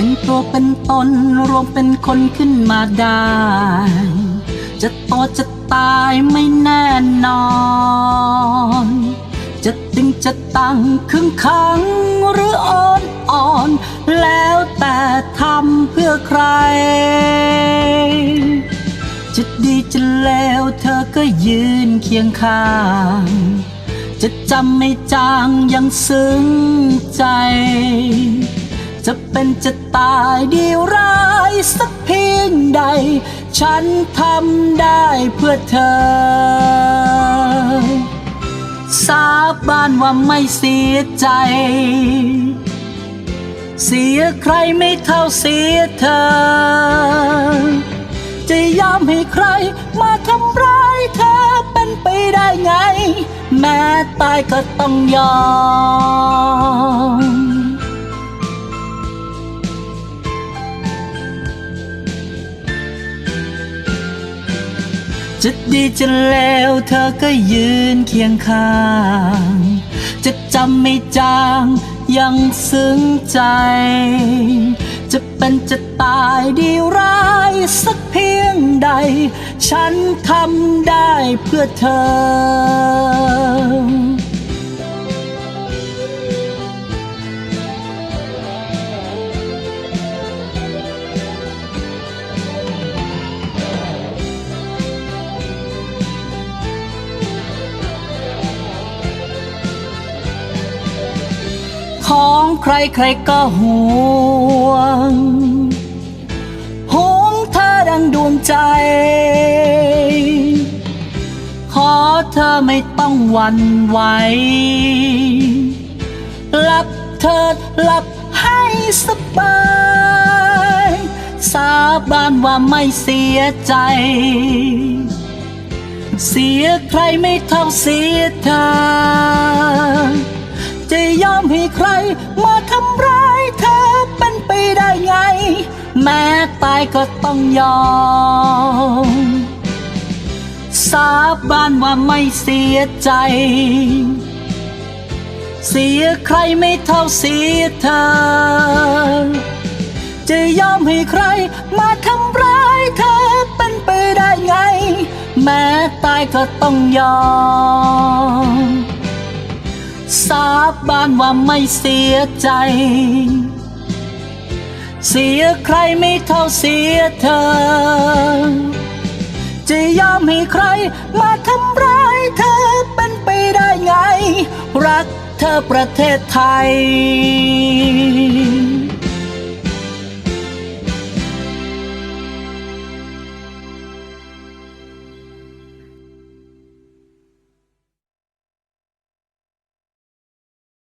เป็นตัวเป็นตนรวมเป็นคนขึ้นมาได้ จะโตจะตายไม่แน่นอน จะตึงจะตังขึงขังหรืออ่อนอ่อน แล้วแต่ทำเพื่อใคร จะดีจะเลวเธอก็ยืนเคียงข้างจะจำไม่จางยังซึ้งใจ จะเป็นจะตายดีร้ายสักเพียงใด ฉันทำได้เพื่อเธอ สาบานว่าไม่เสียใจ เสียใครไม่เท่าเสียเธอ จะยอมให้ใครมาทำร้ายเธอเป็นไปได้ไง แม้ตายก็ต้องยอม จะดีจะเลวเธอก็ยืนเคียงข้าง จะจำไม่จางยังซึ้งใจ จะเป็นจะตายดีร้ายสักเพียงใด ฉันทำได้เพื่อเธอ ของใครใครก็ห่วงห่วงเธอดังดวงใจ ขอเธอไม่ต้องหวั่นไหวหลับเถิดหลับให้สบาย สาบานว่าไม่เสียใจ เสียใครไม่เท่าเสียเธอ ใคร มาทำร้ายเธอเป็นไปได้ไง แม้ตายก็ต้องยอม สาบานว่าไม่เสียใจ เสียใครไม่เท่าเสียเธอ จะยอมให้ใคร มาทำร้ายเธอเป็นไปได้ไง แม้ตายก็ต้องยอม สาบานว่าไม่เสียใจ เสียใครไม่เท่าเสียเธอ จะยอมให้ใครมาทำร้ายเธอเป็นไปได้ไง รักเธอประเทศไทย